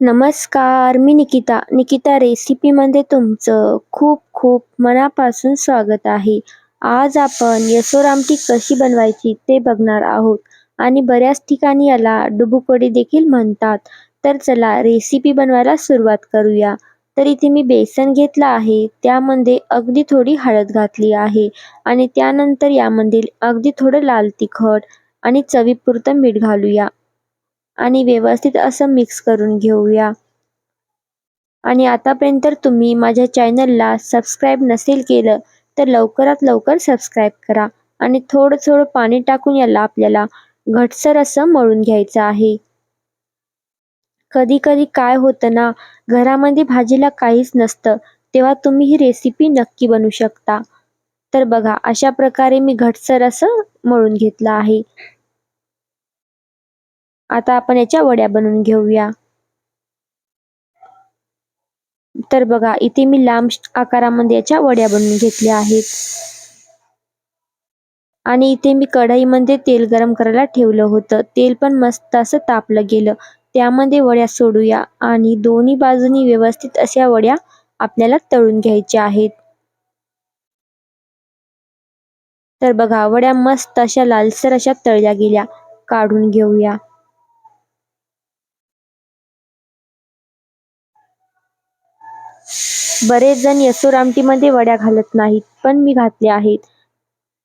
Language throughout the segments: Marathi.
नमस्कार मी निकिता. निकिता रेसिपीमध्ये तुमचं खूप खूप मनापासून स्वागत आहे. आज आपण यसोर आमटी कशी बनवायची ते बघणार आहोत आणि बऱ्याच ठिकाणी याला डुबुकोडी देखील म्हणतात. तर चला रेसिपी बनवायला सुरुवात करूया. तर इथे मी बेसन घेतलं आहे त्यामध्ये अगदी थोडी हळद घातली आहे आणि त्यानंतर यामधील अगदी थोडं लाल तिखट आणि चवीपुरतं मीठ घालूया. आणि व्यवस्थित असं मिक्स करून घेऊया. आणि आतापर्यंत तुम्ही माझ्या चॅनलला सबस्क्राईब नसेल केलं तर लवकरात लवकर सबस्क्राईब करा. आणि थोडं थोडं पाणी टाकून याला आपल्याला घटसर असं मळून घ्यायचं आहे. कधी कधी काय होतं ना घरामध्ये भाजीला काहीच नसतं तेव्हा तुम्ही ही रेसिपी नक्की बनवू शकता. तर बघा अशा प्रकारे मी घटसर असं मळून घेतलं आहे. आता आपण याच्या वड्या बनवून घेऊया. तर बघा इथे मी लांब आकारामध्ये याच्या वड्या बनवून घेतल्या आहेत. आणि इथे मी कढईमध्ये तेल गरम करायला ठेवलं होतं. तेल पण मस्त असं तापलं गेलं. त्यामध्ये वड्या सोडूया आणि दोन्ही बाजूनी व्यवस्थित अशा वड्या आपल्याला तळून घ्यायच्या आहेत. तर बघा वड्या मस्त अशा लालसर अशा तळल्या गेल्या. काढून घेऊया. बरेच जण यसोर आमटीमध्ये वड्या घालत नाहीत पण मी घातल्या आहेत.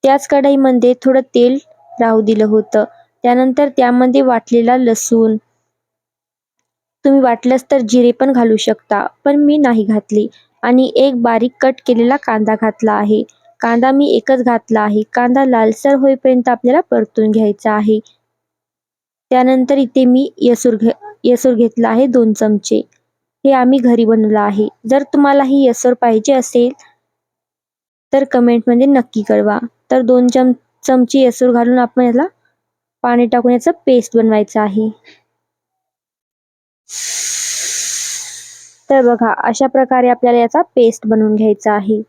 त्याच कढईमध्ये थोडं तेल राहू दिलं होतं. त्यानंतर त्यामध्ये वाटलेला लसूण. तुम्ही वाटलंच तर जिरे पण घालू शकता पण मी नाही घातली. आणि एक बारीक कट केलेला कांदा घातला आहे. कांदा मी एकच घातला आहे. कांदा लालसर होईपर्यंत आपल्याला परतून घ्यायचा आहे. त्यानंतर इथे मी येसूर घे येसूर घेतला आहे दोन चमचे. हे आम्ही घरी बनवलं आहे. जर तुम्हाला ही यसर पाहिजे असेल तर कमेंटमध्ये नक्की कळवा. तर दोन चम चमची यसर घालून आपण याला पाणी टाकून याचं पेस्ट बनवायचं आहे. तर बघा अशा प्रकारे आपल्याला याचा पेस्ट बनवून घ्यायचा आहे.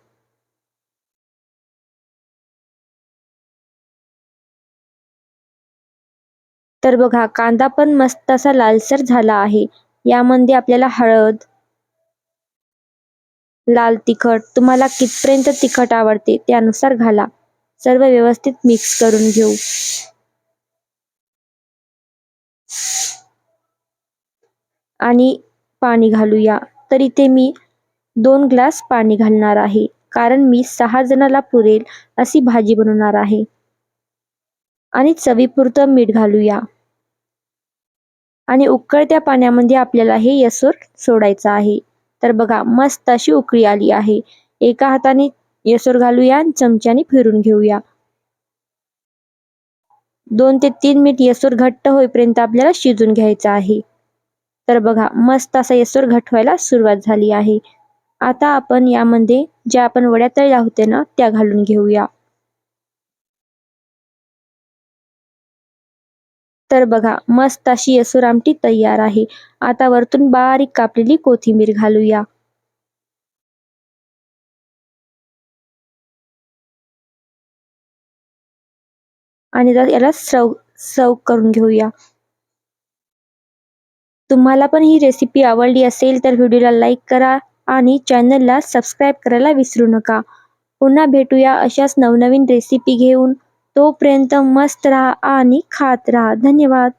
तर बघा कांदा पण मस्त असा लालसर झाला आहे. यामध्ये आपल्याला हळद लाल तिखट तुम्हाला कितपर्यंत तिखट आवडते त्यानुसार घाला. सर्व व्यवस्थित मिक्स करून घेऊ. आणि पाणी घालूया. तर इथे मी दोन ग्लास पाणी घालणार आहे. कारण मी सहा जणाला पुरेल अशी भाजी बनवणार आहे. आणि चवीपुरतं मीठ घालूया. आणि उकळत्या पाण्यामध्ये आपल्याला हे यसूर सोडायचं आहे. तर बघा मस्त अशी उकळी आली आहे. एका हाताने यसूर घालूया आणि चमच्याने फिरून घेऊया. दोन ते तीन मिनिट यसूर घट्ट होईपर्यंत आपल्याला शिजून घ्यायचं आहे. तर बघा मस्त असा यसूर घट व्हायला सुरुवात झाली आहे. आता आपण यामध्ये ज्या आपण वड्या तळल्या होत्या ना त्या घालून घेऊया. तर बघा मस्त अशी यसोर आमटी तयार आहे. आता वरतून बारीक कापलेली कोथिंबीर घालूया. आणि याला सर्व सर्व करून घेऊया. तुम्हाला पण ही रेसिपी आवडली असेल तर व्हिडिओला लाईक करा आणि चॅनलला सबस्क्राईब करायला विसरू नका. पुन्हा भेटूया अशाच नवनवीन रेसिपी घेऊन. तोपर्यंत मस्त राहा आणि खात राहा. धन्यवाद.